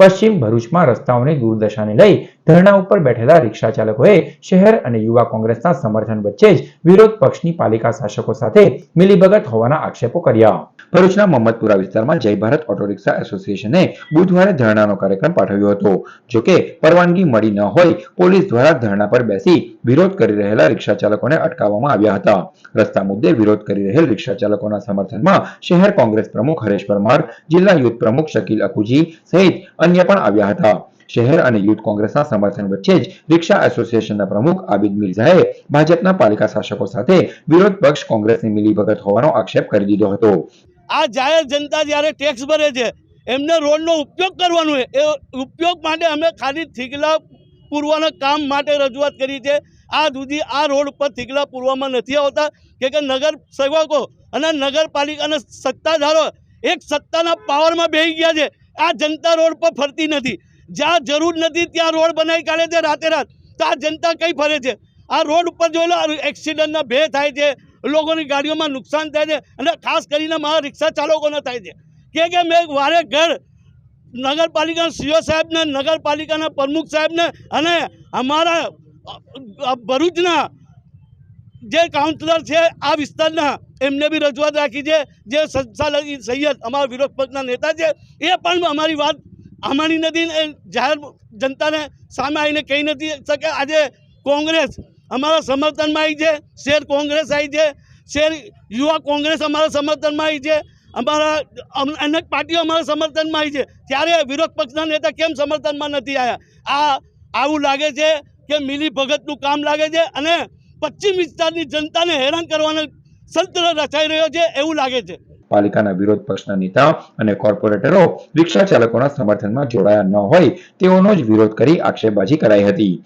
પશ્ચિમ ભરૂચમાં રસ્તાઓની દુર્દશાને લઈ ધરણા ઉપર બેઠેલા રિક્ષા ચાલકોએ શહેર અને યુવા કોંગ્રેસના સમર્થન વચ્ચે જ વિરોધ પક્ષની પાલિકા શાસકો સાથે મિલીભગત હોવાના આક્ષેપો કર્યા. ભરૂચના મોહમ્મદપુરા વિસ્તારમાં જય ભારત ઓટો રિક્ષા એસોસિએશને બુધવારે ધરણાનો કાર્યક્રમ પાઠવ્યો હતો. જોકે પરવાનગી મળી ન હોય, પોલીસ દ્વારા ધરણા પર બેસી વિરોધ કરી રહેલા રિક્ષા ચાલકોને અટકાવવામાં આવ્યા હતા. રસ્તા મુદ્દે વિરોધ કરી રહેલ રિક્ષા ચાલકોના સમર્થનમાં શહેર કોંગ્રેસ પ્રમુખ હરેશ પરમાર, જિલ્લા યુથ પ્રમુખ શકીલ અકુજી સહિત અન્ય પણ આવ્યા હતા. શહેર અને યુથ કોંગ્રેસના સમર્થન વચ્ચે જ રિક્ષા એસોસિએશનના પ્રમુખ આબિદ મિર્ઝાએ ભાજપના પાલિકા શાસકો સાથે વિરોધ પક્ષ કોંગ્રેસની મિલીભગત હોવાનો આક્ષેપ કરી દીધો હતો. આ જાહેર જનતા જ્યારે ટેક્સ ભરે છે, એમને રોડનો ઉપયોગ કરવાનો એ ઉપયોગ માટે અમે ખાલી થીગલા પૂરવાના કામ માટે રજૂઆત કરી છે. આ સુધી આ રોડ ઉપર થીગલા પૂરવામાં નથી આવતા. કે કે નગર સેવકો અને નગરપાલિકાના સત્તાધારો એક સત્તાના પાવરમાં બેસી ગયા છે. આ જનતા રોડ પર ફરતી નથી. જ્યાં જરૂર નથી ત્યાં રોડ બનાવી કાઢે છે રાતે રાત. તો આ જનતા કઈ ફરે છે? આ રોડ ઉપર જોઈ લો એક્સિડન્ટના ભે થાય છે, લોકોની ગાડીઓમાં નુકસાન થાય છે, અને ખાસ કરીને મારા રિક્ષા ચાલકોને થાય છે. કે કે મેં વારે ઘર નગરપાલિકાના સીઓ સાહેબને, નગરપાલિકાના પ્રમુખ સાહેબને અને અમારા ભરૂચના જે કાઉન્સિલર છે, આ વિસ્તારના એમને બી રજૂઆત રાખી છે. જે સંસાલ સૈયદ અમારા વિરોધ પક્ષના નેતા છે, એ પણ અમારી વાત અમારી નથી ને, જાહેર જનતાને સામે આવીને કહી નથી શકે. આજે કોંગ્રેસ અમારા સમર્થનમાં આવી છે, શેર કોંગ્રેસ આવી છે, શેર યુવા કોંગ્રેસ અમારા સમર્થનમાં આવી છે, અમારા અનેક પાર્ટીઓ અમારા સમર્થનમાં આવી છે. ત્યારે વિરોધ પક્ષના નેતા કેમ સમર્થનમાં નથી આવ્યા આ આવું લાગે છે કે મિલી ભગતનું કામ લાગે છે અને પશ્ચિમ વિસ્તારની જનતાને હેરાન કરવાનો સંતર રચાઈ રહ્યો છે એવું લાગે છે. પાલિકાના વિરોધ પક્ષના નેતા અને કોર્પોરેટરો રિક્ષા ચાલકોના સમર્થનમાં જોડાયા ન હોય તેઓનો જ વિરોધ કરી આક્ષેપબાજી કરાઈ હતી.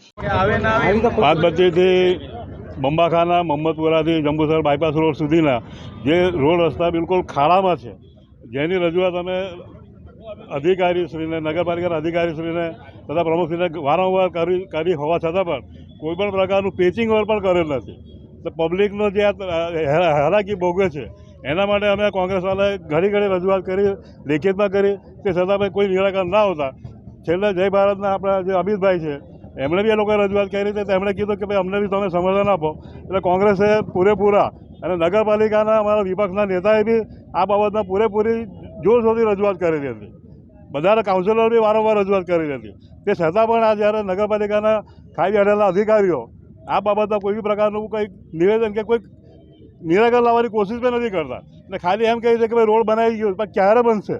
પાતબત્તીથી બંબાખાના મોહમ્મદપુરાથી જંબુસર બાયપાસ રોડ સુધીના, જે રોડ રસ્તા બિલકુલ ખાડામાં છે. જેની રજૂઆત અમે અધિકારીશ્રીને, નગરપાલિકાના અધિકારીશ્રીને તથા પ્રમુખશ્રીને વારંવાર કરી કરી હોવા છતાં પણ કોઈ પણ પ્રકારનું પેચિંગ વર્ક પણ કરેલ નથી. તો પબ્લિકનો જે આ હે- હાલાકી ભોગવે છે એના માટે અમે કોંગ્રેસવાળાએ ઘણી ઘણી રજૂઆત કરી, લેખિતમાં કરી તે છતાં પણ કોઈ નિરાકરણ ના આવતા છેલ્લે જય ભારતના આપણા જે અમિતભાઈ છે, એમણે બી એ લોકોએ રજૂઆત કરી હતી તો એમણે કીધું કે ભાઈ અમને બી તમે સમર્થન આપો. એટલે કોંગ્રેસે પૂરેપૂરા અને નગરપાલિકાના અમારા વિપક્ષના નેતાએ બી આ બાબતમાં પૂરેપૂરી જોરશોરથી રજૂઆત કરેલી હતી. બધા કાઉન્સિલર બી વારંવાર રજૂઆત કરી હતી. તે છતાં પણ આ જ્યારે નગરપાલિકાના ખાઈ બેઠેલા અધિકારીઓ આ બાબતમાં કોઈ બી પ્રકારનું કંઈક નિવેદન કે કોઈ નિરાકરણ લાવવાની કોશિશ પણ નથી કરતા. અને ખાલી એમ કહે છે કે ભાઈ રોડ બનાવી ગયો, પણ ક્યારે બનશે?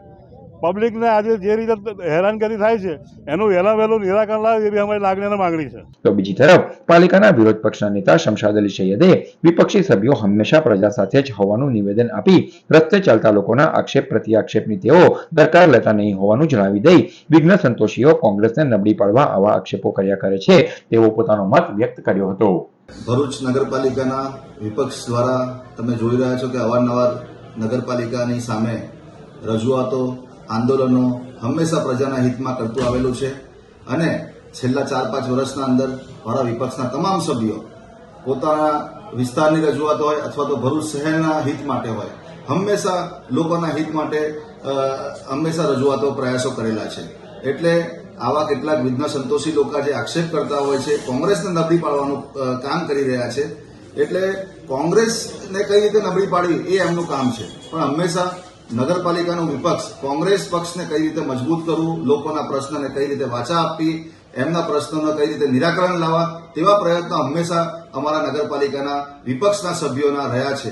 પબ્લિકને આજે જે રીતે હેરાનગતિ થાય છે, એનું વહેલા વહેલું નિરાકરણ લાવે એવી અમારી લાગણી અને માંગણી છે. તો બીજી તરફ, પાલિકાના વિરોધ પક્ષના નેતા શમશાદ અલી સૈયદે વિપક્ષી સભ્યો હંમેશા પ્રજા સાથે જ હોવાનું નિવેદન આપી રસ્તે ચાલતા લોકોના આક્ષેપ પ્રતિ આક્ષેપની તેઓ દરકાર લેતા નહીં હોવાનું જણાવી દઈ વિઘ્ન સંતોષીઓ કોંગ્રેસને નબળી પાડવા આવા આક્ષેપો કર્યા કરે છે તેવો પોતાનો મત વ્યક્ત કર્યો હતો. ભરૂચ નગરપાલિકાના વિપક્ષ દ્વારા તમે જોઈ રહ્યા છો કે અવારનવાર નગરપાલિકાની સામે રજૂઆતો, આંદોલનો હંમેશા પ્રજાના હિતમાં કરતું આવેલું છે અને છેલ્લા ચાર પાંચ વર્ષના અંદર મારા વિપક્ષના તમામ સભ્યો પોતાના વિસ્તારની રજૂઆત હોય અથવા તો ભરૂચ શહેરના હિત માટે હોય, હંમેશા લોકોના હિત માટે હંમેશા રજૂઆતો, પ્રયાસો કરેલા છે. એટલે આવા કેટલાક વિઘ્ન સંતોષી લોકો જે આક્ષેપ કરતા હોય છે. કોંગ્રેસને નબળી પાડવાનું કામ કરી રહ્યા છે. એટલે કોંગ્રેસને કઈ રીતે નબળી પાડવી એ એમનું કામ છે. પણ હંમેશા નગરપાલિકાનું વિપક્ષ, કોંગ્રેસ પક્ષને કઈ રીતે મજબૂત કરવું, લોકોના પ્રશ્નને કઈ રીતે વાચા આપવી, એમના પ્રશ્નોને કઈ રીતે નિરાકરણ લાવવા, તેવા પ્રયત્નો હંમેશા અમારા નગરપાલિકાના વિપક્ષના સભ્યોના રહ્યા છે.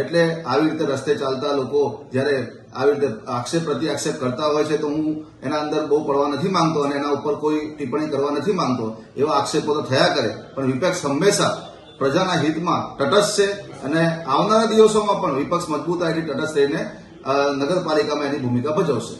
એટલે આવી રીતે રસ્તે ચાલતા લોકો જ્યારે આવી રીતે આક્ષેપ પ્રતિ આક્ષેપ કરતા હોય છે તો હું એના અંદર બહુ પડવા નથી માંગતો અને એના ઉપર કોઈ ટિપ્પણી કરવા નથી માંગતો. એવા આક્ષેપો તો થયા કરે. પણ વિપક્ષ હંમેશા પ્રજાના હિતમાં તટસ્થ છે અને આવનારા દિવસોમાં પણ વિપક્ષ મજબૂતાઈથી તટસ્થ રહીને નગરપાલિકામાં એની ભૂમિકા ભજવશે.